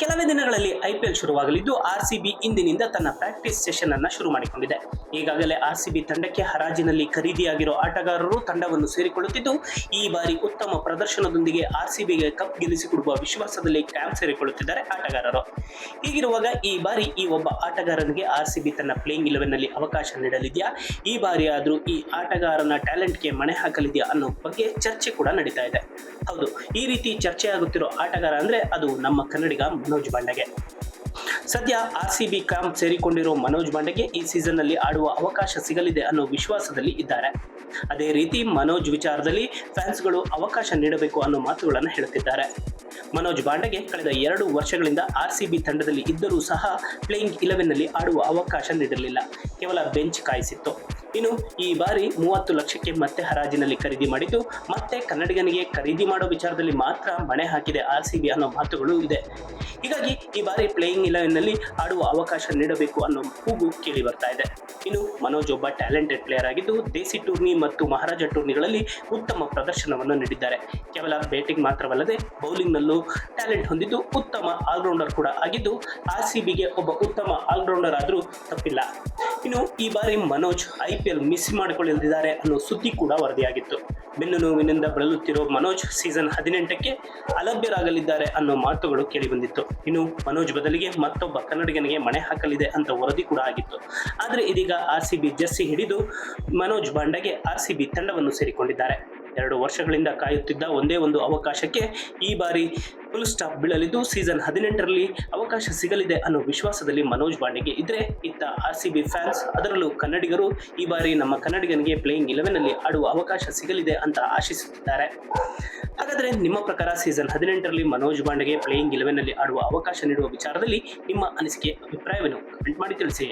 ಕೆಲ ದಿನಗಳಲ್ಲಿ IPL ಶುರುವಾಗಲಿದ್ದು RCB ಇಂದಿನಿಂದ ತನ್ನ ಪ್ರಾಕ್ಟೀಸ್ ಸೆಷನ್ ಅನ್ನ ಶುರು ಮಾಡಿಕೊಂಡಿದೆ. ಈಗಾಗಲೇ ಆರ್ಸಿಬಿ ತಂಡಕ್ಕೆ ಹರಾಜಿನಲ್ಲಿ ಖರೀದಿಯಾಗಿರೋ ಆಟಗಾರರು ತಂಡವನ್ನು ಸೇರಿಕೊಳ್ಳುತ್ತಿದ್ದು, ಈ ಬಾರಿ ಉತ್ತಮ ಪ್ರದರ್ಶನದೊಂದಿಗೆ ಆರ್ಸಿಬಿಗೆ ಕಪ್ ಗೆಲ್ಲಿಸಿಕೊಡುವ ವಿಶ್ವಾಸದಲ್ಲಿ ಕ್ಯಾಂಪ್ ಸೇರಿಕೊಳ್ಳುತ್ತಿದ್ದಾರೆ ಆಟಗಾರರು. ಹೀಗಿರುವಾಗ ಈ ಬಾರಿ ಈ ಒಬ್ಬ ಆಟಗಾರನಿಗೆ ಆರ್ಸಿಬಿ ತನ್ನ ಪ್ಲೇಯಿಂಗ್ ಇಲೆವೆನ್ನಲ್ಲಿ ಅವಕಾಶ ನೀಡಲಿದೆಯಾ? ಈ ಬಾರಿ ಆದರೂ ಈ ಆಟಗಾರನ ಟ್ಯಾಲೆಂಟ್ಗೆ ಮಣೆ ಹಾಕಲಿದೆಯಾ ಅನ್ನೋ ಬಗ್ಗೆ ಚರ್ಚೆ ಕೂಡ ನಡೀತಾ ಇದೆ. ಹೌದು, ಈ ರೀತಿ ಚರ್ಚೆ ಆಗುತ್ತಿರೋ ಆಟಗಾರ ಅಂದ್ರೆ ಅದು ನಮ್ಮ ಕನ್ನಡಿಗ ಮನೋಜ್ ಬಂಡೆಗೆ. ಸದ್ಯ ಆರ್ ಸಿ ಬಿ ಕ್ಯಾಂಪ್ ಸೇರಿಕೊಂಡಿರೋ ಮನೋಜ್ ಬಾಂಡೆಗೆ ಈ ಸೀಸನ್ನಲ್ಲಿ ಆಡುವ ಅವಕಾಶ ಸಿಗಲಿದೆ ಅನ್ನೋ ವಿಶ್ವಾಸದಲ್ಲಿ ಇದ್ದಾರೆ. ಅದೇ ರೀತಿ ಮನೋಜ್ ವಿಚಾರದಲ್ಲಿ ಫ್ಯಾನ್ಸ್ಗಳು ಅವಕಾಶ ನೀಡಬೇಕು ಅನ್ನೋ ಮಾತುಗಳನ್ನು ಹೇಳುತ್ತಿದ್ದಾರೆ. ಮನೋಜ್ ಬಾಂಡೆಗೆ ಕಳೆದ ಎರಡು ವರ್ಷಗಳಿಂದ ಆರ್ ಸಿ ಬಿ ತಂಡದಲ್ಲಿ ಇದ್ದರೂ ಸಹ ಪ್ಲೇಯಿಂಗ್ ಇಲೆವೆನ್ನಲ್ಲಿ ಆಡುವ ಅವಕಾಶ ನೀಡಲಿಲ್ಲ ಕೇವಲ ಬೆಂಚ್ ಕಾಯಿಸಿತ್ತು. ಇನ್ನು ಈ ಬಾರಿ ಮೂವತ್ತು ಲಕ್ಷಕ್ಕೆ ಮತ್ತೆ ಹರಾಜಿನಲ್ಲಿ ಖರೀದಿ ಮಾಡಿದ್ದು, ಮತ್ತೆ ಕನ್ನಡಿಗನಿಗೆ ಖರೀದಿ ಮಾಡೋ ವಿಚಾರದಲ್ಲಿ ಮಾತ್ರ ಮಣೆ ಹಾಕಿದೆ ಆರ್ ಸಿ ಅನ್ನೋ ಮಾತುಗಳು ಇದೆ. ಹೀಗಾಗಿ ಈ ಬಾರಿ ಪ್ಲೇಯಿಂಗ್ ಇಲೆವೆನ್ನಲ್ಲಿ ಆಡುವ ಅವಕಾಶ ನೀಡಬೇಕು ಅನ್ನೋ ಕೂಗು ಕೇಳಿ ಬರ್ತಾ ಇದೆ. ಇನ್ನು ಮನೋಜ್ ಒಬ್ಬ ಟ್ಯಾಲೆಂಟೆಡ್ ಪ್ಲೇಯರ್ ಆಗಿದ್ದು, ದೇಸಿ ಟೂರ್ನಿ ಮತ್ತು ಮಹಾರಾಜ ಟೂರ್ನಿಗಳಲ್ಲಿ ಉತ್ತಮ ಪ್ರದರ್ಶನವನ್ನು ನೀಡಿದ್ದಾರೆ. ಕೇವಲ ಬ್ಯಾಟಿಂಗ್ ಮಾತ್ರವಲ್ಲದೆ ಬೌಲಿಂಗ್ನಲ್ಲೂ ಟ್ಯಾಲೆಂಟ್ ಹೊಂದಿದ್ದು ಉತ್ತಮ ಆಲ್ರೌಂಡರ್ ಕೂಡ ಆಗಿದ್ದು, ಆರ್ ಸಿ ಬಿಗೆ ಒಬ್ಬ ಉತ್ತಮ ಆಲ್ರೌಂಡರ್ ಆದರೂ ತಪ್ಪಿಲ್ಲ. ಇನ್ನು ಈ ಬಾರಿ Manoj I P L miss ಮಾಡಿಕೊಳ್ಳಲಿದ್ದಾರೆ ಅನ್ನೋ ಸುದ್ದಿ ಕೂಡ ವರದಿಯಾಗಿತ್ತು. ಬೆನ್ನು ನೋವಿನಿಂದ ಬಳಲುತ್ತಿರೋ ಮನೋಜ್ ಸೀಸನ್ ಹದಿನೆಂಟಕ್ಕೆ ಅಲಭ್ಯರಾಗಲಿದ್ದಾರೆ ಅನ್ನೋ ಮಾತುಗಳು ಕೇಳಿಬಂದಿತ್ತು. ಇನ್ನು ಮನೋಜ್ ಬದಲಿಗೆ ಮತ್ತೊಬ್ಬ ಕನ್ನಡಿಗನಿಗೆ ಮಣೆ ಹಾಕಲಿದೆ ಅಂತ ವರದಿ ಕೂಡ ಆಗಿತ್ತು. ಆದರೆ ಇದೀಗ ಆರ್ ಸಿ ಬಿ ಜರ್ಸಿ ಹಿಡಿದು ಮನೋಜ್ ಬಾಂಡಗೆ ಆರ್ ಸಿ ಬಿ ತಂಡವನ್ನು ಸೇರಿಕೊಂಡಿದ್ದಾರೆ. ಎರಡು ವರ್ಷಗಳಿಂದ ಕಾಯುತ್ತಿದ್ದ ಒಂದೇ ಒಂದು ಅವಕಾಶಕ್ಕೆ ಈ ಬಾರಿ ಫುಲ್ ಸ್ಟಾಪ್ ಬೀಳಲಿದ್ದು ಸೀಸನ್ ಹದಿನೆಂಟರಲ್ಲಿ ಅವಕಾಶ ಸಿಗಲಿದೆ ಅನ್ನೋ ವಿಶ್ವಾಸದಲ್ಲಿ ಮನೋಜ್ ಬಾಂಡೆಗೆ ಇದ್ರೆ ಇತ್ತ ಆರ್ ಸಿ ಬಿ ಫ್ಯಾನ್ಸ್ ಅದರಲ್ಲೂ ಕನ್ನಡಿಗರು ಈ ಬಾರಿ ನಮ್ಮ ಕನ್ನಡಿಗನಿಗೆ ಪ್ಲೇಯಿಂಗ್ ಇಲೆವೆನ್ ಅಲ್ಲಿ ಆಡುವ ಅವಕಾಶ ಸಿಗಲಿದೆ ಅಂತ ಆಶಿಸುತ್ತಿದ್ದಾರೆ. ಹಾಗಾದರೆ ನಿಮ್ಮ ಪ್ರಕಾರ ಸೀಸನ್ ಹದಿನೆಂಟರಲ್ಲಿ ಮನೋಜ್ ಬಾಂಡೆಗೆ ಪ್ಲೇಯಿಂಗ್ ಇಲೆವೆನ್ ಅಲ್ಲಿ ಆಡುವ ಅವಕಾಶ ನೀಡುವ ವಿಚಾರದಲ್ಲಿ ನಿಮ್ಮ ಅನಿಸಿಕೆ, ಅಭಿಪ್ರಾಯವನ್ನು ಕಮೆಂಟ್ ಮಾಡಿ ತಿಳಿಸಿ.